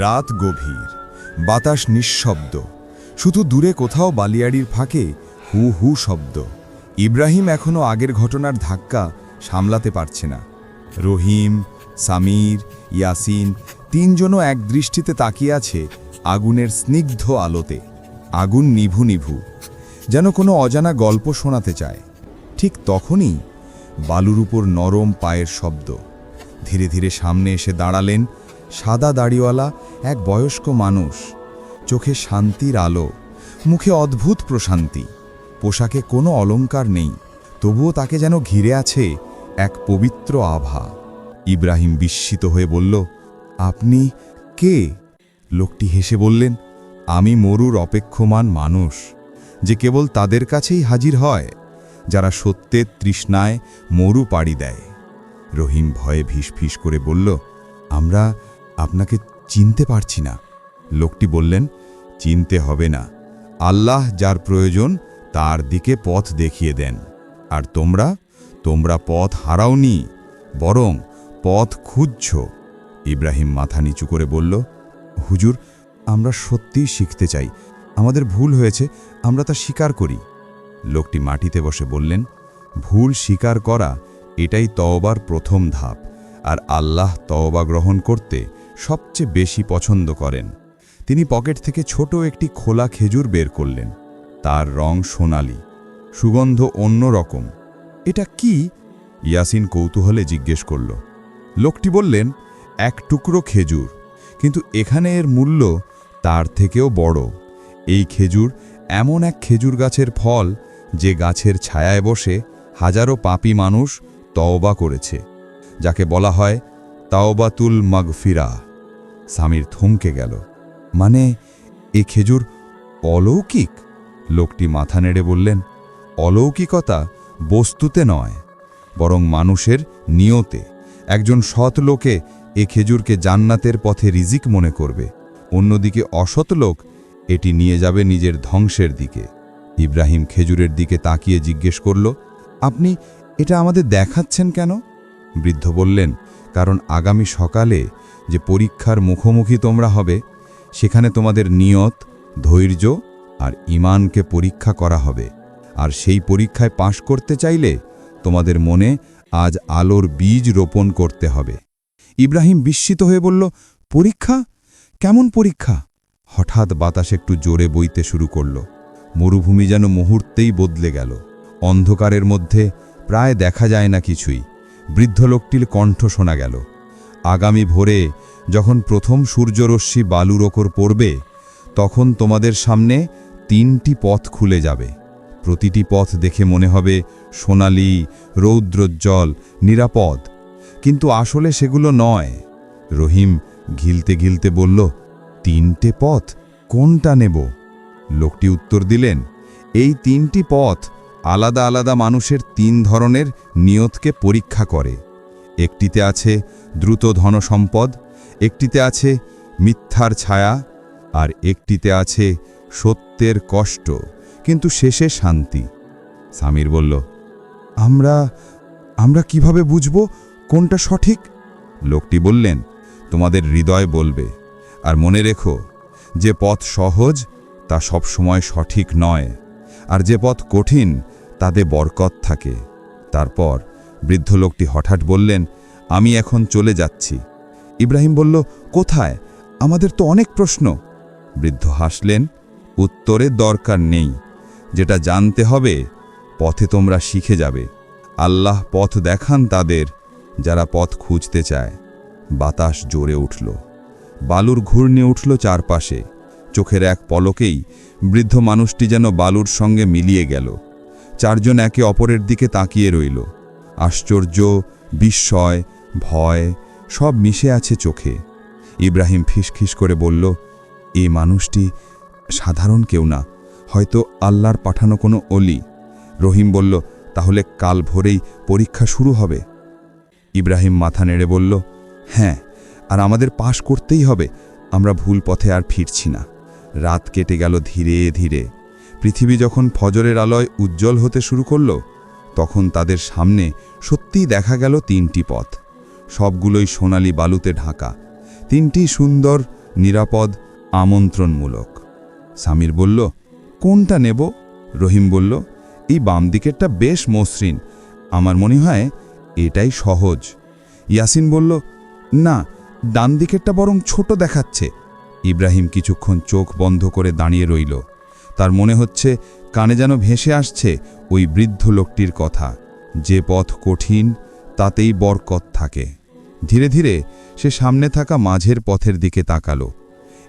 রাত গভীর, বাতাস নিঃশব্দ, শুধু দূরে কোথাও বালিয়াড়ির ফাঁকে হু হু শব্দ। ইব্রাহিম এখনও আগের ঘটনার ধাক্কা সামলাতে পারছে না। রহিম, সামির, ইয়াসিন তিনজনও এক দৃষ্টিতে তাকিয়ে আছে আগুনের স্নিগ্ধ আলোতে। আগুন নিভু নিভু, যেন কোনো অজানা গল্প শোনাতে চায়। ঠিক তখনই বালুর উপর নরম পায়ের শব্দ, ধীরে ধীরে সামনে এসে দাঁড়ালেন সাদা দাড়িওয়ালা এক বয়স্ক মানুষ। চোখে শান্তির আলো, মুখে অদ্ভুত প্রশান্তি। পোশাকে কোনো অলংকার নেই, তবুও তাকে যেন ঘিরে আছে এক পবিত্র আভা। ইব্রাহিম বিস্মিত হয়ে বলল, আপনি কে? লোকটি হেসে বললেন, আমি মরুর অপেক্ষমান মানুষ, যে কেবল তাদের কাছেই হাজির হয়, যারা সত্যের তৃষ্ণায় মরু পাড়ি দেয়। রহিম ভয়ে ফিস করে বলল, আমরা আপনাকে চিনতে পারছি না। লোকটি বললেন, চিনতে হবে না। আল্লাহ যার প্রয়োজন, তার দিকে পথ দেখিয়ে দেন। আর তোমরা তোমরা পথ হারাওনি, বরং পথ খুঁজছ। ইব্রাহিম মাথা নিচু করে বলল, হুজুর, আমরা সত্যিই শিখতে চাই। আমাদের ভুল হয়েছে, আমরা তা স্বীকার করি। লোকটি মাটিতে বসে বললেন, ভুল স্বীকার করা, এটাই তওবার প্রথম ধাপ। আর আল্লাহ তওবা গ্রহণ করতে সবচেয়ে বেশি পছন্দ করেন। তিনি পকেট থেকে ছোট একটি খোলা খেজুর বের করলেন। তার রং সোনালি, সুগন্ধ অন্য রকম। এটা কি? ইয়াসিন কৌতূহলে জিজ্ঞেস করল। লোকটি বললেন, এক টুকরো খেজুর, কিন্তু এখানে এর মূল্য তার থেকেও বড়। এই খেজুর এমন এক খেজুর গাছের ফল, যে গাছের ছায়ায় বসে হাজারো পাপি মানুষ তওবা করেছে। যাকে বলা হয় তাওবাতুল মাগফিরা। স্বামীর থমকে গেল। মানে এ খেজুর অলৌকিক? লোকটি মাথা নেড়ে বললেন, অলৌকিকতা বস্তুতে নয়, বরং মানুষের নিয়তে। একজন সৎ লোকে এ খেজুরকে জান্নাতের পথে রিজিক মনে করবে। অন্যদিকে অসৎ লোক এটি নিয়ে যাবে নিজের ধ্বংসের দিকে। ইব্রাহিম খেজুরের দিকে তাকিয়ে জিজ্ঞেস করল, আপনি এটা আমাদের দেখাচ্ছেন কেন? বৃদ্ধ বললেন, কারণ আগামী সকালে যে পরীক্ষার মুখোমুখি তোমরা হবে, সেখানে তোমাদের নিয়ত, ধৈর্য আর ইমানকে পরীক্ষা করা হবে। আর সেই পরীক্ষায় পাশ করতে চাইলে তোমাদের মনে আজ আলোর বীজ রোপণ করতে হবে। ইব্রাহিম বিস্মিত হয়ে বলল, পরীক্ষা? কেমন পরীক্ষা? হঠাৎ বাতাস একটু জোরে বইতে শুরু করল। মরুভূমি যেন মুহূর্তেই বদলে গেল। অন্ধকারের মধ্যে প্রায় দেখা যায় না কিছুই। বৃদ্ধ লোকটির কণ্ঠ শোনা গেল। আগামী ভোরে যখন প্রথম সূর্যরশ্মি বালুর ওপর পড়বে, তখন তোমাদের সামনে তিনটি পথ খুলে যাবে। প্রতিটি পথ দেখে মনে হবে সোনালি, রৌদ্রোজ্জ্বল, নিরাপদ। কিন্তু আসলে সেগুলো নয়। রহিম ঘিলতে ঘিলতে বলল, তিনটে পথ? কোনটা নেব? লোকটি উত্তর দিলেন, এই তিনটি পথ আলাদা আলাদা মানুষের তিন ধরনের নিয়তকে পরীক্ষা করে। একটিতে আছে দ্রুত ধনসম্পদ একটিতে আছে মিথ্যার ছায়া, আর একটিতে আছে সত্যের কষ্ট, কিন্তু শেষে শান্তি। সামির বলল, আমরা আমরা কীভাবে বুঝব কোনটা সঠিক? লোকটি বললেন, তোমাদের হৃদয় বলবে, আর মনে রেখো, যে পথ সহজ, তা সবসময় সঠিক নয়। আর যে পথ কঠিন, তাতে বরকত থাকে। তারপর বৃদ্ধ লোকটি হঠাৎ বললেন, আমি এখন চলে যাচ্ছি। ইব্রাহিম বলল, কোথায়? আমাদের তো অনেক প্রশ্ন। বৃদ্ধ হাসলেন উত্তরের দরকার নেই। যেটা জানতে হবে, পথে তোমরা শিখে যাবে। আল্লাহ পথ দেখান তাদের যারা পথ খুঁজতে চায়। বাতাস জোরে উঠল। বালুর ঘূর্ণে উঠল চারপাশে। চোখের এক পলকেই বৃদ্ধ মানুষটি যেন বালুর সঙ্গে মিলিয়ে গেল। চারজন একে অপরের দিকে তাকিয়ে রইল। আশ্চর্য, বিস্ময়, ভয়, সব মিশে আছে চোখে। ইব্রাহিম ফিসখিস করে বলল, এই মানুষটি সাধারণ কেউ না। হয়তো আল্লাহর পাঠানো কোনো অলি। রহিম বলল, তাহলে কাল ভোরেই পরীক্ষা শুরু হবে। ইব্রাহিম মাথা নেড়ে বলল হ্যাঁ আর আমাদের পাশ করতেই হবে। আমরা ভুল পথে আর ফিরছি না। রাত কেটে গেল ধীরে ধীরে। পৃথিবী যখন ফজরের আলোয় উজ্জ্বল হতে শুরু করল, তখন তাদের সামনে সত্যিই দেখা গেল তিনটি পথ। সবগুলোই সোনালি বালুতে ঢাকা। তিনটি সুন্দর, নিরাপদ, আমন্ত্রণমূলক। সামির বলল, কোনটা নেব? রহিম বলল, এই বাম দিকেরটা বেশ মসৃণ। আমার মনে হয় এটাই সহজ। ইয়াসিন বলল, না, ডান দিকেরটা বরং ছোট দেখাচ্ছে। ইব্রাহিম কিছুক্ষণ চোখ বন্ধ করে দাঁড়িয়ে রইল। তার মনে হচ্ছে কানে যেন ভেসে আসছে ওই বৃদ্ধ লোকটির কথা। যে পথ কঠিন, তাতেই বরকত থাকে। ধীরে ধীরে সে সামনে থাকা মাঝের পথের দিকে তাকালো।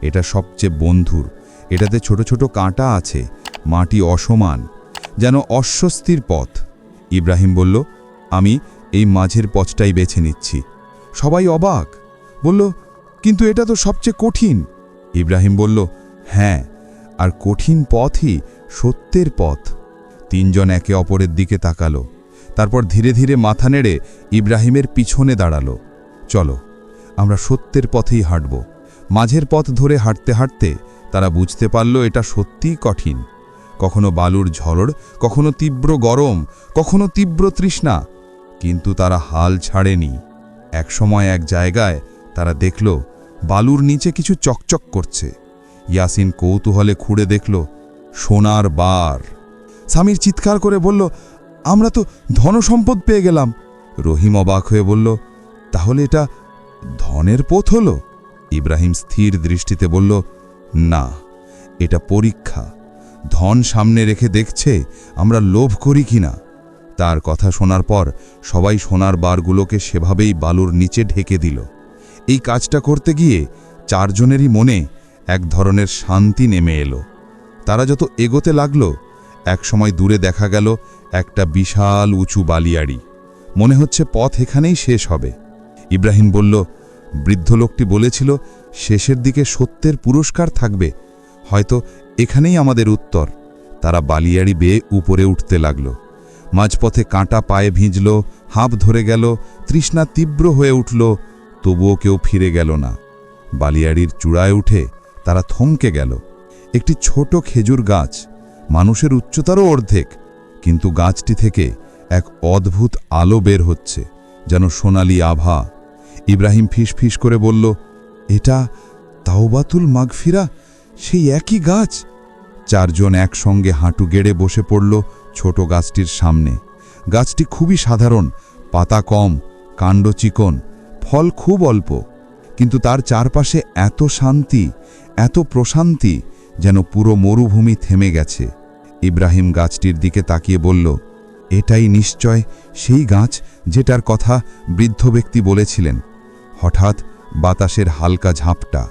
এটা সবচেয়ে বন্ধুর, এটাতে ছোট ছোট কাঁটা আছে, মাটি অসমান, যেন অস্বস্তির পথ। ইব্রাহিম বলল, আমি এই মাঝের পথটাই বেছে নিচ্ছি। সবাই অবাক। বলল, কিন্তু এটা তো সবচেয়ে কঠিন ইব্রাহিম বলল হ্যাঁ আর কঠিন পথই সত্যের পথ। তিনজন একে অপরের দিকে তাকালো। তারপর ধীরে ধীরে মাথা নেড়ে ইব্রাহিমের পিছনে দাঁড়াল। চলো, আমরা সত্যের পথেই হাঁটব। মাঝের পথ ধরে হাঁটতে হাঁটতে তারা বুঝতে পারল এটা সত্যিই কঠিন। কখনো বালুর ঝড় কখনো তীব্র গরম, কখনো তীব্র তৃষ্ণা, কিন্তু তারা হাল ছাড়েনি। একসময় এক জায়গায় তারা দেখল বালুর নিচে কিছু চকচক করছে। ইয়াসিন কৌতূহলে খুঁড়ে দেখল, সোনার বার। স্বামীর চিৎকার করে বলল, আমরা তো ধনসম্পদ পেয়ে গেলাম। রহিম অবাক হয়ে বলল, তাহলে এটা ধনের পথ হল? ইব্রাহিম স্থির দৃষ্টিতে বলল, না, এটা পরীক্ষা। ধন সামনে রেখে দেখছে আমরা লোভ করি কিনা। তার কথা শোনার পর সবাই সোনার বারগুলোকে সেভাবেই বালুর নিচে ঢেকে দিল। এই কাজটা করতে গিয়ে চারজনেরই মনে এক ধরনের শান্তি নেমে এলো। তারা যত এগোতে লাগল একসময় দূরে দেখা গেল একটা বিশাল উঁচু বালিয়াড়ি। মনে হচ্ছে পথ এখানেই শেষ হবে। ইব্রাহিম বলল, বৃদ্ধ লোকটি বলেছিল, শেষের দিকে সত্যের পুরস্কার থাকবে, হয়তো এখানেই আমাদের উত্তর। তারা বালিয়াড়ি বেয়ে উপরে উঠতে লাগল। মাঝপথে কাঁটা পায়ে ভিজল, হাঁপ ধরে গেল, তৃষ্ণা তীব্র হয়ে উঠল তবুও কেউ ফিরে গেল না। বালিয়াড়ির চূড়ায় উঠে তারা থমকে গেল। একটি ছোট খেজুর গাছ, মানুষের উচ্চতারও অর্ধেক, কিন্তু গাছটি থেকে এক অদ্ভুত আলো বের হচ্ছে, যেন সোনালি আভা। ইব্রাহিম ফিস ফিস করে বলল, এটা তাওবাতুল মাগফিরা? সেই একই গাছ? চারজন একসঙ্গে হাঁটু গেড়ে বসে পড়ল ছোট গাছটির সামনে। গাছটি খুবই সাধারণ, পাতা কম, কাণ্ড চিকন ফল খুব অল্প, কিন্তু তার চারপাশে এত শান্তি, এত প্রশান্তি যেন পুরো মরুভূমি থেমে গেছে। ইব্রাহিম গাছটির দিকে তাকিয়ে বলল, এটাই নিশ্চয় সেই গাছ যেটার কথা বৃদ্ধ ব্যক্তি বলেছিলেন। হঠাৎ বাতাসের হালকা ঝাঁপটা,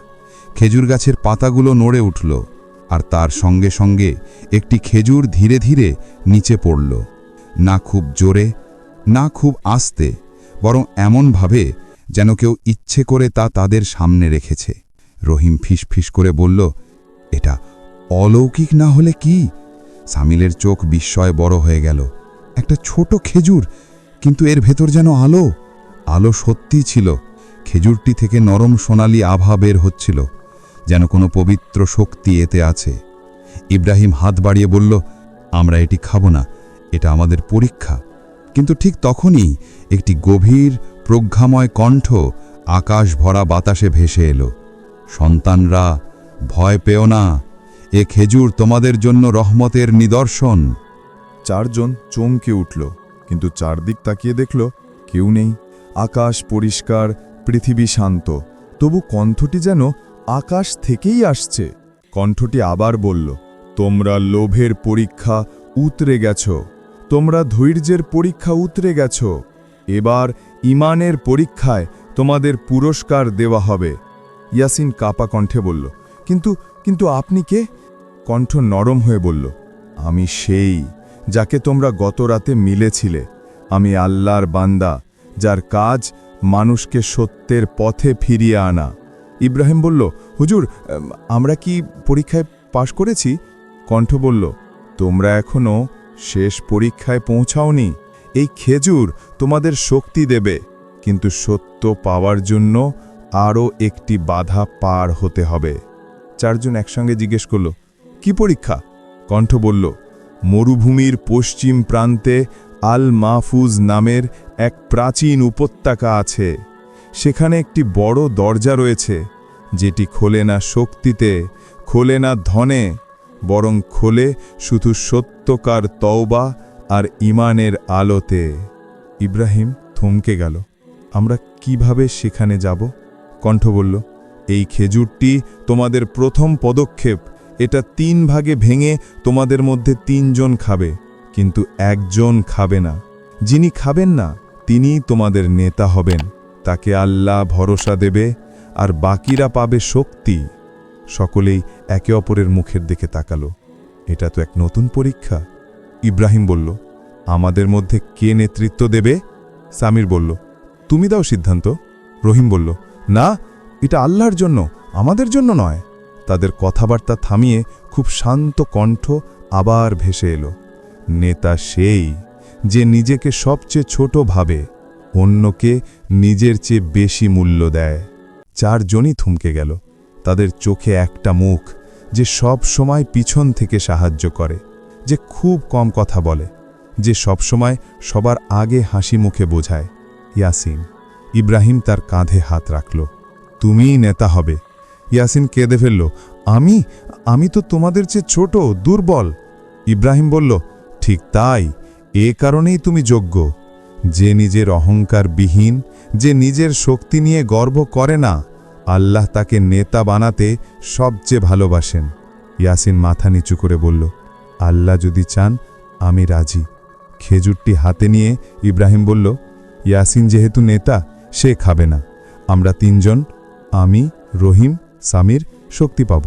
খেজুর গাছের পাতাগুলো নড়ে উঠল আর তার সঙ্গে সঙ্গে একটি খেজুর ধীরে ধীরে নিচে পড়ল। না খুব জোরে, না খুব আস্তে, বরং এমনভাবে যেন কেউ ইচ্ছে করে তা তাদের সামনে রেখেছে। রহিম ফিস করে বলল, এটা অলৌকিক না হলে কি? সামিলের চোখ বিস্ময় বড় হয়ে গেল। একটা ছোট খেজুর, কিন্তু এর ভেতর যেন আলো? আলো সত্যি ছিল। খেজুরটি থেকে নরম সোনালি আভা বের হচ্ছিল, যেন কোনো পবিত্র শক্তি এতে আছে। ইব্রাহিম হাত বাড়িয়ে বলল, আমরা এটি খাব না, এটা আমাদের পরীক্ষা। কিন্তু ঠিক তখনই একটি গভীর প্রজ্ঞাময় কণ্ঠ আকাশ ভরা বাতাসে ভেসে এলো। সন্তানরা, ভয় পেও না, এ খেজুর তোমাদের জন্য রহমতের নিদর্শন। চারজন চমকে উঠল, কিন্তু চারদিক তাকিয়ে দেখল কেউ নেই। আকাশ পরিষ্কার, পৃথিবী শান্ত, তবু কণ্ঠটি যেন আকাশ থেকেই আসছে। কণ্ঠটি আবার বলল, তোমরা লোভের পরীক্ষা উতরে গেছ, তোমরা ধৈর্যের পরীক্ষা উতরে গেছ। এবার ইমানের পরীক্ষায় তোমাদের পুরস্কার দেওয়া হবে। ইয়াসিন কাপা কণ্ঠে বলল, কিন্তু কিন্তু আপনি কে? কণ্ঠ নরম হয়ে বলল, আমি সেই যাকে তোমরা গত রাতে মিলেছিলে। আমি আল্লাহর বান্দা, যার কাজ মানুষকে সত্যের পথে ফিরিয়ে আনা। ইব্রাহিম বলল, হুজুর আমরা কি পরীক্ষায় পাশ করেছি? কণ্ঠ বলল, তোমরা এখনও শেষ পরীক্ষায় পৌঁছাওনি। এই খেজুর তোমাদের শক্তি দেবে, কিন্তু সত্য পাওয়ার জন্য আরও একটি বাধা পার হতে হবে। চারজন একসঙ্গে জিজ্ঞেস করল, কি পরীক্ষা? কণ্ঠ বলল, মরুভূমির পশ্চিম প্রান্তে আল মাহফুজ নামের এক প্রাচীন উপত্যকা আছে। সেখানে একটি বড় দরজা রয়েছে, যেটি খোলে না শক্তিতে, খোলে না ধনে, বরং খোলে শুধু সত্যকার তওবা আর ইমানের আলোতে ইব্রাহিম থমকে গেল। আমরা কীভাবে সেখানে যাব? কণ্ঠ বলল, এই খেজুরটি তোমাদের প্রথম পদক্ষেপ। এটা তিন ভাগে ভেঙে তোমাদের মধ্যে তিনজন খাবে, কিন্তু একজন খাবে না। যিনি খাবেন না তিনি তোমাদের নেতা হবেন। তাকে আল্লাহ ভরসা দেবে আর বাকিরা পাবে শক্তি। সকলেই একে অপরের মুখের দিকে তাকালো। এটা তো এক নতুন পরীক্ষা। ইব্রাহিম বলল, আমাদের মধ্যে কে নেতৃত্ব দেবে? সামির বলল, তুমি দাও সিদ্ধান্ত। রহিম বলল, না, এটা আল্লাহর জন্য, আমাদের জন্য নয়। তাদের কথাবার্তা থামিয়ে খুব শান্ত কণ্ঠ আবার ভেসে এলো। নেতা সেই যে নিজেকে সবচেয়ে ছোট ভাবে, অন্যকে নিজের চেয়ে বেশি মূল্য দেয়। চারজনই থমকে গেল। তাদের চোখে একটা মুখ যে সব সময় পিছন থেকে সাহায্য করে। যে খুব কম কথা বলে, যে সব সময় সবার আগে হাসি মুখে বোঝায়। ইয়াসিন, ইব্রাহিম তার কাঁধে হাত রাখল। তুমিই নেতা হবে। ইয়াসিন কেঁদে ফেলল, আমি? আমি তো তোমাদের চেয়ে ছোট, দুর্বল। ইব্রাহিম বলল, ঠিক তাই, এ কারণেই তুমি যোগ্য। যে নিজের অহংকার বিহীন, যে নিজের শক্তি নিয়ে গর্ব করে না, আল্লাহ তাকে নেতা বানাতে সবচেয়ে ভালোবাসেন। ইয়াসিন মাথা নিচু করে বলল আল্লাহ যদি চান, আমি রাজি। খেজুরটি হাতে নিয়ে ইব্রাহিম বলল, ইয়াসিন যেহেতু নেতা, সে খাবে না। আমরা তিনজন, আমি, রহিম, সামির, শক্তি পাব।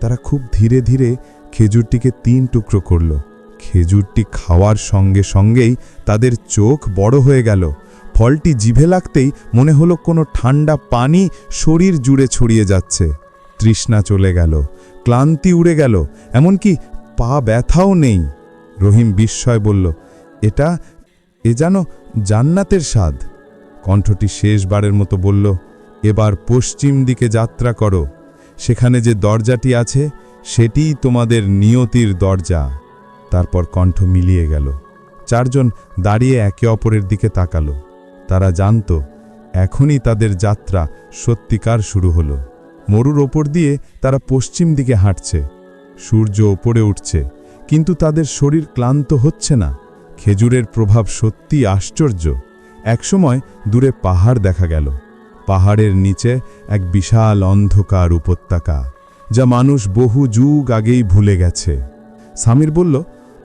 তারা খুব ধীরে ধীরে খেজুরটিকে তিন টুকরো করল। খেজুরটি খাওয়ার সঙ্গে সঙ্গেই তাদের চোখ বড় হয়ে গেল। ফলটি জিভে লাগতেই মনে হলো কোনো ঠান্ডা পানি শরীর জুড়ে ছড়িয়ে যাচ্ছে। তৃষ্ণা চলে গেল, ক্লান্তি উড়ে গেল, এমনকি পা ব্যথাও নেই। রহিম বিস্ময় বলল, এটা এ যেন জান্নাতের স্বাদ। কণ্ঠটি শেষবারের মতো বলল, এবার পশ্চিম দিকে যাত্রা করো। সেখানে যে দরজাটি আছে সেটিই তোমাদের নিয়তির দরজা। তারপর কণ্ঠ মিলিয়ে গেল। চারজন দাঁড়িয়ে একে অপরের দিকে তাকালো। তারা জানত, এখনই তাদের যাত্রা সত্যিকার শুরু হলো। মরুর ওপর দিয়ে তারা পশ্চিম দিকে হাঁটছে। সূর্য ওপরে উঠছে, কিন্তু তাদের শরীর ক্লান্ত হচ্ছে না। খেজুরের প্রভাব সত্যি আশ্চর্য। একসময় দূরে পাহাড় দেখা গেল। পাহাড়ের নিচে এক বিশাল অন্ধকার উপত্যকা, যা মানুষ বহু যুগ আগেই ভুলে গেছে। সামির বলল,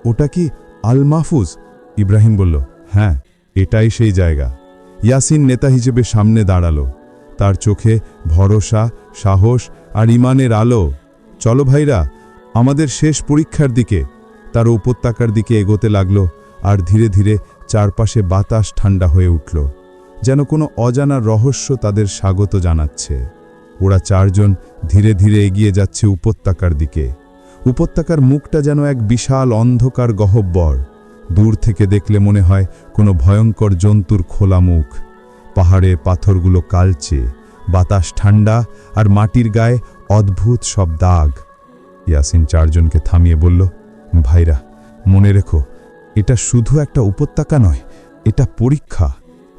ওটা কি আল মাহফুজ ইব্রাহিম বলল হ্যাঁ এটাই সেই জায়গা। ইয়াসিন নেতা হিসেবে সামনে দাঁড়াল। তার চোখে ভরসা, সাহস আর ইমানের আলো। চলো ভাইরা আমাদের শেষ পরীক্ষার দিকে। তার উপত্যকার দিকে এগোতে লাগল আর ধীরে ধীরে চারপাশে বাতাস ঠান্ডা হয়ে উঠল, যেন কোনো অজানা রহস্য তাদের স্বাগত জানাচ্ছে। ওরা চারজন ধীরে ধীরে এগিয়ে যাচ্ছে উপত্যকার দিকে। উপত্যকার মুখটা যেন এক বিশাল অন্ধকার গহব্বর। দূর থেকে দেখলে মনে হয় কোনো ভয়ঙ্কর জন্তুর খোলা মুখ। পাহাড়ে পাথরগুলো কালচে, বাতাস ঠান্ডা আর মাটির গায়ে অদ্ভুত সব দাগ। ইয়াসিন চারজনকে থামিয়ে বলল, ভাইরা, মনে রেখো, এটা শুধু একটা উপত্যকা নয়, এটা পরীক্ষা।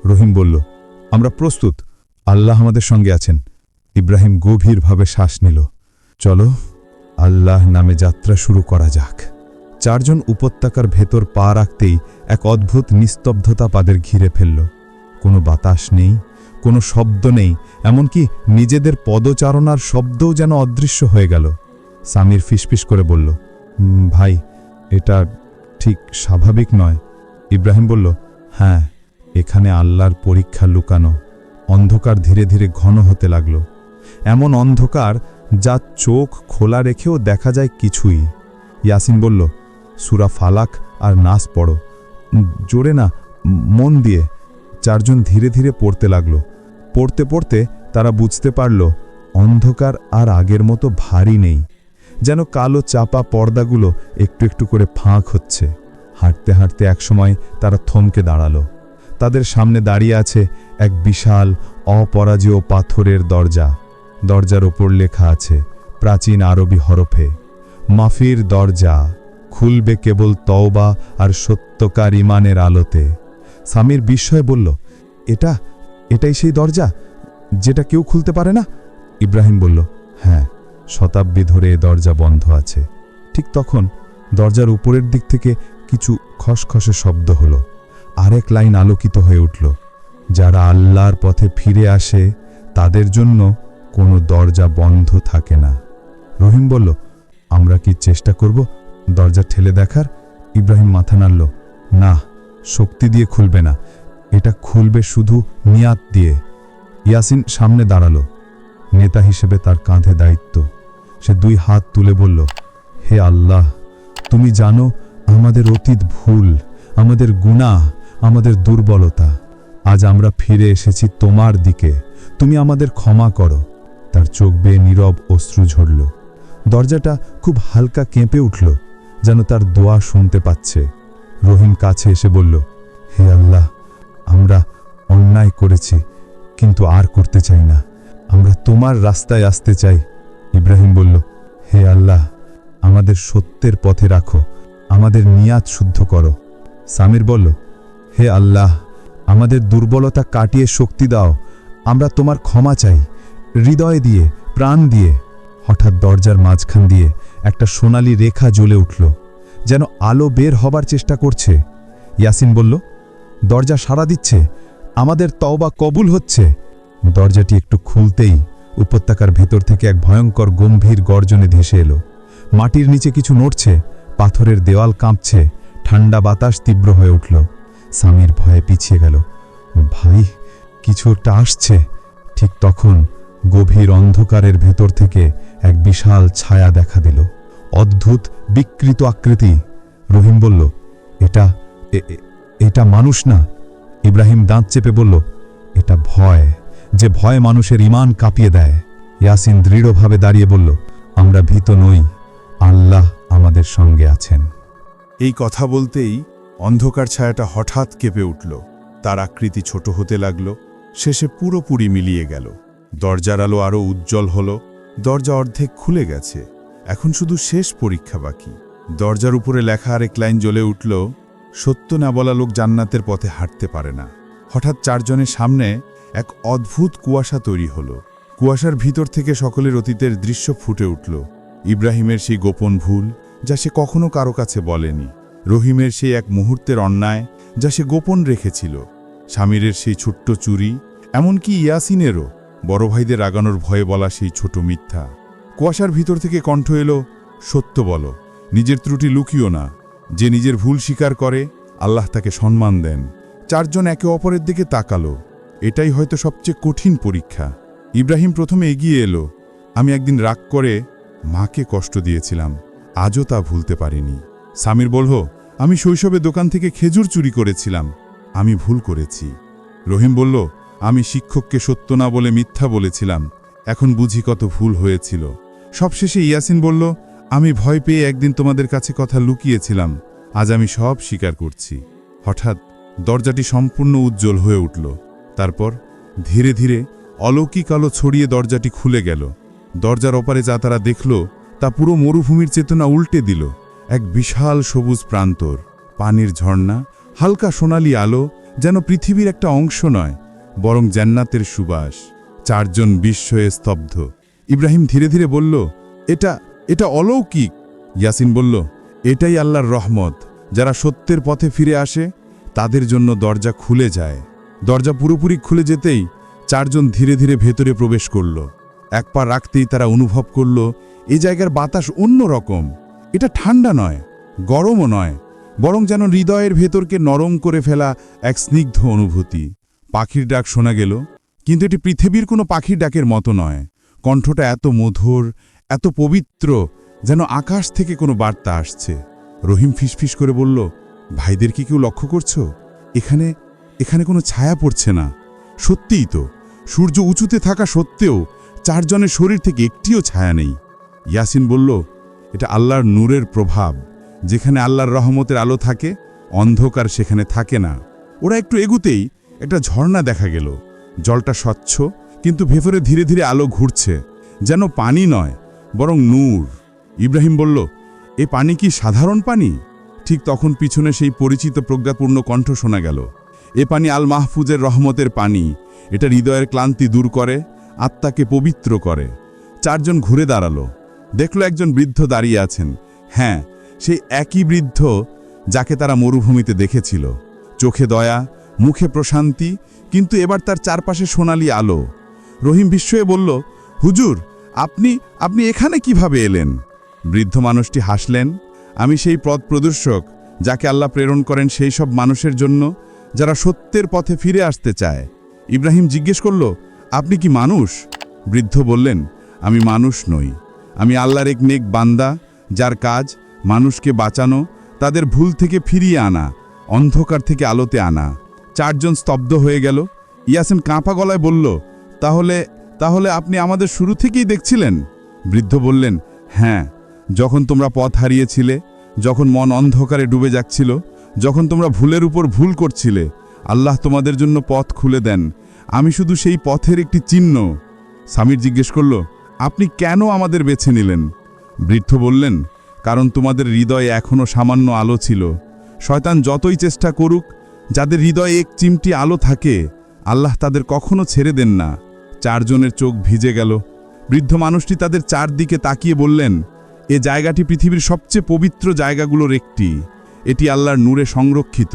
রহিম বলল, আমরা প্রস্তুত, আল্লাহ আমাদের সঙ্গে আছেন। ইব্রাহিম গভীরভাবে শ্বাস নিল, চলো, আল্লাহ নামে যাত্রা শুরু করা যাক। চারজন উপত্যকার ভেতর পা রাখতেই এক অদ্ভুত নিস্তব্ধতা পাদের ঘিরে ফেলল। কোনো বাতাস নেই, কোনো শব্দ নেই, এমনকি নিজেদের পদচারণার শব্দও যেন অদৃশ্য হয়ে গেল। সামির ফিসফিস করে বলল ভাই, এটা ঠিক স্বাভাবিক নয়। ইব্রাহিম বলল হ্যাঁ এখানে আল্লাহর পরীক্ষা লুকানো, অন্ধকার ধীরে ধীরে ঘন হতে লাগল। এমন অন্ধকার যা চোখ খোলা রেখেও দেখা যায় কিছুই। ইয়াসিন বলল, সুরা ফালাক আর নাস পড়ো। জোরে না, মন দিয়ে। চারজন ধীরে ধীরে পড়তে লাগল। পড়তে পড়তে তারা বুঝতে পারল, অন্ধকার আর আগের মতো ভারী নেই। যেন কালো চাপা পর্দাগুলো একটু একটু করে ফাঁক হচ্ছে। হাঁটতে হাঁটতে একসময় তারা থমকে দাঁড়াল। তাদের সামনে দাঁড়িয়ে আছে এক বিশাল অপরাজেয় পাথরের দরজা। দরজার ওপর লেখা আছে, প্রাচীন আরবি হরফে, মাফির দরজা খুলবে কেবল তওবা আর সত্যকার ইমানের আলোতে। স্বামীর বিস্ময়ে বলল, এটা, এটাই সেই দরজা যেটা কেউ খুলতে পারে না? ইব্রাহিম বলল হ্যাঁ। শতাব্দী ধরে এ দরজা বন্ধ আছে। ঠিক তখন দরজার উপরের দিক থেকে কিছু খসখসে শব্দ হলো। আরেক লাইন আলোকিত হয়ে উঠল। যারা আল্লাহর পথে ফিরে আসে, তাদের জন্য কোনো দরজা বন্ধ থাকে না। রহিম বলল, আমরা কি চেষ্টা করব দরজা ঠেলে দেখার? ইব্রাহিম মাথা নাড়ল, না, শক্তি দিয়ে খুলবে না। এটা খুলবে শুধু নিয়াত দিয়ে। ইয়াসিন সামনে দাঁড়াল। নেতা হিসেবে তার কাঁধে দায়িত্ব। সে দুই হাত তুলে বলল, হে আল্লাহ, তুমি জানো আমাদের অতীত ভুল, আমাদের গুনাহ, আমাদের দুর্বলতা। আজ আমরা ফিরে এসেছি তোমার দিকে। তুমি আমাদের ক্ষমা করো। তার চোখ বেয়ে নীরব অশ্রু ঝরল। দরজাটা খুব হালকা কেঁপে উঠল, যেন তার দোয়া শুনতে পাচ্ছে। রহিম কাছে এসে বলল, হে আল্লাহ, আমরা অন্যায় করেছি, কিন্তু আর করতে চাই না। আমরা তোমার রাস্তায় আসতে চাই। ইব্রাহিম বলল, হে আল্লাহ, আমাদের সত্যের পথে রাখো, আমাদের নিয়াত শুদ্ধ করো। সামির বলল, হে আল্লাহ, আমাদের দুর্বলতা কাটিয়ে শক্তি দাও, আমরা তোমার ক্ষমা চাই, হৃদয় দিয়ে, প্রাণ দিয়ে। হঠাৎ দরজার মাঝখান দিয়ে একটা সোনালি রেখা জ্বলে উঠল, যেন আলো বের হবার চেষ্টা করছে। ইয়াসিন বলল, দরজা সাড়া দিচ্ছে, আমাদের তওবা কবুল হচ্ছে। দরজাটি একটু খুলতেই উপত্যকার ভেতর থেকে এক ভয়ঙ্কর গম্ভীর গর্জনে ধেসে এলো। মাটির নিচে কিছু নড়ছে, পাথরের দেওয়াল কাঁপছে, ঠান্ডা বাতাস তীব্র হয়ে উঠল। স্বামীর ভয়ে পিছিয়ে গেল। ভাই, কিছু একটা আসছে। ঠিক তখন গভীর অন্ধকারের ভেতর থেকে এক বিশাল ছায়া দেখা দিল। অদ্ভুত, বিকৃত আকৃতি। রহিম বলল, এটা এটা মানুষ না। ইব্রাহিম দাঁত চেপে বলল, এটা ভয়। যে ভয় মানুষের ইমান কাঁপিয়ে দেয়। ইয়াসিন দৃঢ়ভাবে দাঁড়িয়ে বলল, আমরা ভীত নই। আল্লাহ আমাদের সঙ্গে আছেন। এই কথা বলতেই অন্ধকার ছায়াটা হঠাৎ কেঁপে উঠল। তার আকৃতি ছোট হতে লাগল। শেষে পুরোপুরি মিলিয়ে গেল। দরজার আলো আরও উজ্জ্বল হল। দরজা অর্ধেক খুলে গেছে। এখন শুধু শেষ পরীক্ষা বাকি। দরজার উপরে লেখা আরেক লাইন জ্বলে উঠল, সত্য না বলা লোক জান্নাতের পথে হাঁটতে পারে না। হঠাৎ চারজনের সামনে এক অদ্ভুত কুয়াশা তৈরি হলো। কুয়াশার ভিতর থেকে সকলের অতীতের দৃশ্য ফুটে উঠল। ইব্রাহিমের সেই গোপন ভুল, যা সে কখনো কারও কাছে বলেনি। রহিমের সেই এক মুহূর্তের অন্যায়, যা সে গোপন রেখেছিল। স্বামীরের সেই ছোট্ট চুরি, এমনকি ইয়াসিনেরও বড় ভাইদের আগানোর ভয়ে বলা সেই ছোট মিথ্যা। কুয়াশার ভিতর থেকে কণ্ঠ এলো, সত্য বলো, নিজের ত্রুটি লুকিও না। যে নিজের ভুল স্বীকার করে, আল্লাহ তাকে সম্মান দেন। চারজন একে অপরের দিকে তাকালো। এটাই হয়তো সবচেয়ে কঠিন পরীক্ষা। ইব্রাহিম প্রথমে এগিয়ে এলো। আমি একদিন রাগ করে মাকে কষ্ট দিয়েছিলাম। আজও তা ভুলতে পারিনি। সামির বলল, আমি শৈশবে দোকান থেকে খেজুর চুরি করেছিলাম। আমি ভুল করেছি। রহিম বলল, আমি শিক্ষককে সত্য না বলে মিথ্যা বলেছিলাম। এখন বুঝি কত ভুল হয়েছিল। সবশেষে ইয়াসিন বলল, আমি ভয় পেয়ে একদিন তোমাদের কাছে কথা লুকিয়েছিলাম। আজ আমি সব স্বীকার করছি। হঠাৎ দরজাটি সম্পূর্ণ উজ্জ্বল হয়ে উঠল। তারপর ধীরে ধীরে অলৌকিক আলো ছড়িয়ে দরজাটি খুলে গেল। দরজার ওপারে যা তারা দেখল, তা পুরো মরুভূমির চেতনা উল্টে দিল। এক বিশাল সবুজ প্রান্তর, পানির ঝর্ণা, হালকা সোনালি আলো যেন পৃথিবীর একটা অংশ নয়, বরং জান্নাতের সুবাস। চারজন বিস্ময়ে স্তব্ধ। ইব্রাহিম ধীরে ধীরে বলল, এটা এটা অলৌকিক। ইয়াসিন বলল, এটাই আল্লাহর রহমত। যারা সত্যের পথে ফিরে আসে, তাদের জন্য দরজা খুলে যায়। দরজা পুরোপুরি খুলে যেতেই চারজন ধীরে ধীরে ভেতরে প্রবেশ করল। এক পা রাখতেই তারা অনুভব করল এই জায়গার বাতাস অন্য রকম। এটা ঠান্ডা নয়, গরমও নয়, বরং যেন হৃদয়ের ভেতরকে নরম করে ফেলা এক স্নিগ্ধ অনুভূতি। পাখির ডাক শোনা গেল, কিন্তু এটি পৃথিবীর কোনো পাখির ডাকের মতো নয়। কণ্ঠটা এত মধুর, এত পবিত্র, যেন আকাশ থেকে কোনো বার্তা আসছে। রহিম ফিসফিস করে বলল, ভাইদের কি কেউ লক্ষ্য করছ? এখানে এখানে কোনো ছায়া পড়ছে না। সত্যিই তো, সূর্য উঁচুতে থাকা সত্ত্বেও চারজনের শরীর থেকে একটিও ছায়া নেই। ইয়াসিন বলল, এটা আল্লাহর নূরের প্রভাব। যেখানে আল্লাহর রহমতের আলো থাকে, অন্ধকার সেখানে থাকে না। ওরা একটু এগুতেই একটা ঝর্ণা দেখা গেল। জলটা স্বচ্ছ, কিন্তু ভেতরে ধীরে ধীরে আলো ঘুরছে, যেন পানি নয়, বরং নূর। ইব্রাহিম বলল, এ পানি কি সাধারণ পানি? ঠিক তখন পিছনে সেই পরিচিত প্রজ্ঞাপূর্ণ কণ্ঠ শোনা গেল। এ পানি আল মাহফুজের রহমতের পানি। এটা হৃদয়ের ক্লান্তি দূর করে, আত্মাকে পবিত্র করে। চারজন ঘুরে দাঁড়াল। দেখল একজন বৃদ্ধ দাঁড়িয়ে আছেন। হ্যাঁ সেই একই বৃদ্ধ যাকে তারা মরুভূমিতে দেখেছিল। চোখে দয়া, মুখে প্রশান্তি, কিন্তু এবার তার চারপাশে সোনালি আলো। রহিম বিস্ময়ে বলল, হুজুর, আপনি আপনি এখানে কীভাবে এলেন? বৃদ্ধ মানুষটি হাসলেন, আমি সেই পথ প্রদর্শক যাকে আল্লাহ প্রেরণ করেন সেই সব মানুষের জন্য যারা সত্যের পথে ফিরে আসতে চায়। ইব্রাহিম জিজ্ঞেস করল, আপনি কি মানুষ? বৃদ্ধ বললেন, আমি মানুষ নই। আমি আল্লাহর এক নেক বান্দা, যার কাজ মানুষকে বাঁচানো, তাদের ভুল থেকে ফিরিয়ে আনা, অন্ধকার থেকে আলোতে আনা। চারজন স্তব্ধ হয়ে গেল। ইয়াসিন কাঁপা গলায় বলল, তাহলে তাহলে আপনি আমাদের শুরু থেকেই দেখছিলেন? বৃদ্ধ বললেন হ্যাঁ যখন তোমরা পথ হারিয়েছিলে, যখন মন অন্ধকারে ডুবে যাচ্ছিল যখন তোমরা ভুলের উপর ভুল করছিলে, আল্লাহ তোমাদের জন্য পথ খুলে দেন। আমি শুধু সেই পথের একটি চিহ্ন। স্বামীর জিজ্ঞেস করল, আপনি কেন আমাদের বেছে নিলেন? বৃদ্ধ বললেন, কারণ তোমাদের হৃদয়ে এখনও সামান্য আলো ছিল। শয়তান যতই চেষ্টা করুক, যাদের হৃদয়ে এক চিমটি আলো থাকে, আল্লাহ তাদের কখনো ছেড়ে দেন না। চারজনের চোখ ভিজে গেল। বৃদ্ধ মানুষটি তাদের চারদিকে তাকিয়ে বললেন, এ জায়গাটি পৃথিবীর সবচেয়ে পবিত্র জায়গাগুলোর একটি। এটি আল্লাহর নূরে সংরক্ষিত।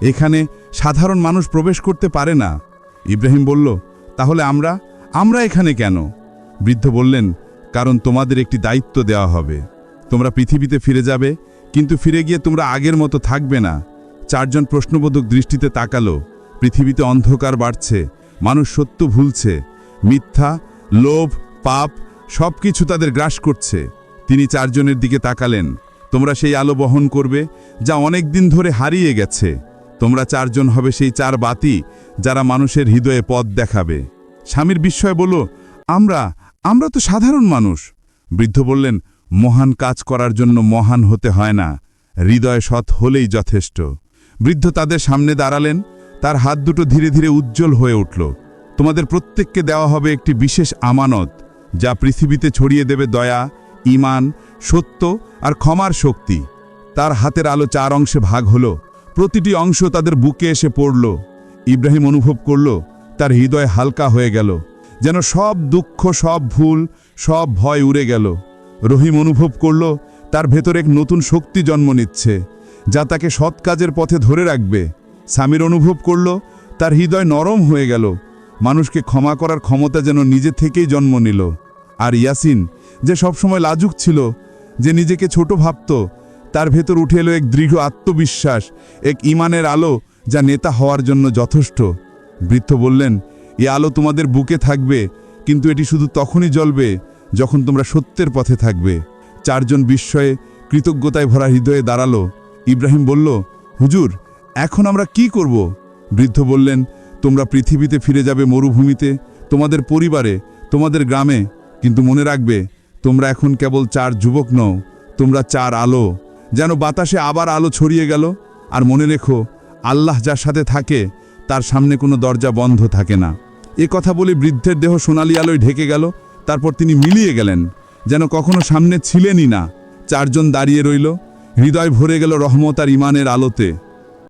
এখানে সাধারণ মানুষ প্রবেশ করতে পারে না। ইব্রাহিম বলল, তাহলে আমরা আমরা এখানে কেন? বৃদ্ধ বললেন, কারণ তোমাদের একটি দায়িত্ব দেওয়া হবে। তোমরা পৃথিবীতে ফিরে যাবে, কিন্তু ফিরে গিয়ে তোমরা আগের মতো থাকবে না। চারজন প্রশ্নবোধক দৃষ্টিতে তাকালো। পৃথিবীতে অন্ধকার বাড়ছে, মানুষ সত্য ভুলছে, মিথ্যা, লোভ, পাপ সব কিছু তাদের গ্রাস করছে। তিনি চারজনের দিকে তাকালেন। তোমরা সেই আলো বহন করবে, যা অনেক দিন ধরে হারিয়ে গেছে। তোমরা চারজন হবে সেই চার বাতি, যারা মানুষের হৃদয়ে পথ দেখাবে। স্বামীর বিস্ময় বলল, আমরা আমরা তো সাধারণ মানুষ। বৃদ্ধ বললেন, মহান কাজ করার জন্য মহান হতে হয় না, হৃদয় সৎ হলেই যথেষ্ট। বৃদ্ধ তাদের সামনে দাঁড়ালেন, তার হাত দুটো ধীরে ধীরে উজ্জ্বল হয়ে উঠল। তোমাদের প্রত্যেককে দেওয়া হবে একটি বিশেষ আমানত, যা পৃথিবীতে ছড়িয়ে দেবে দয়া ইমান সত্য আর ক্ষমার শক্তি। তার হাতের আলো চার অংশে ভাগ হলো। প্রতিটি অংশ তাদের বুকে এসে পড়ল। ইব্রাহিম অনুভব করল, তার হৃদয় হালকা হয়ে গেল। যেন সব দুঃখ, সব ভুল, সব ভয় উড়ে গেল। রহিম অনুভব করল, তার ভেতর এক নতুন শক্তি জন্ম নিচ্ছে, যা তাকে সৎ কাজের পথে ধরে রাখবে। স্বামীর অনুভব করল, তার হৃদয় নরম হয়ে গেল। মানুষকে ক্ষমা করার ক্ষমতা যেন নিজে থেকেই জন্ম নিল। আর ইয়াসিন যে সবসময় লাজুক ছিল, যে নিজেকে ছোট ভাবত, তার ভেতর উঠে এলো এক দৃঢ় আত্মবিশ্বাস, এক ইমানের আলো যা নেতা হওয়ার জন্য যথেষ্ট। বৃদ্ধ বললেন, এ আলো তোমাদের বুকে থাকবে, কিন্তু এটি শুধু তখনই জ্বলবে যখন তোমরা সত্যের পথে থাকবে। চারজন বিস্ময়ে কৃতজ্ঞতায় ভরা হৃদয়ে দাঁড়াল। ইব্রাহিম বলল, হুজুর, এখন আমরা কি করব? বৃদ্ধ বললেন, তোমরা পৃথিবীতে ফিরে যাবে মরুভূমিতে, তোমাদের পরিবারে, তোমাদের গ্রামে, কিন্তু মনে রাখবে তোমরা এখন কেবল চার যুবক নও, তোমরা চার আলো। যেন বাতাসে আবার আলো ছড়িয়ে গেল, আর মনে রেখো, আল্লাহ যার সাথে থাকে, তার সামনে কোনো দরজা বন্ধ থাকে না। এ কথা বলে বৃদ্ধের দেহ সোনালি আলোয় ঢেকে গেল, তারপর তিনি মিলিয়ে গেলেন, যেন কখনো সামনে ছিলেনই না। চারজন দাঁড়িয়ে রইল, হৃদয় ভরে গেল রহমত আর ইমানের আলোতে।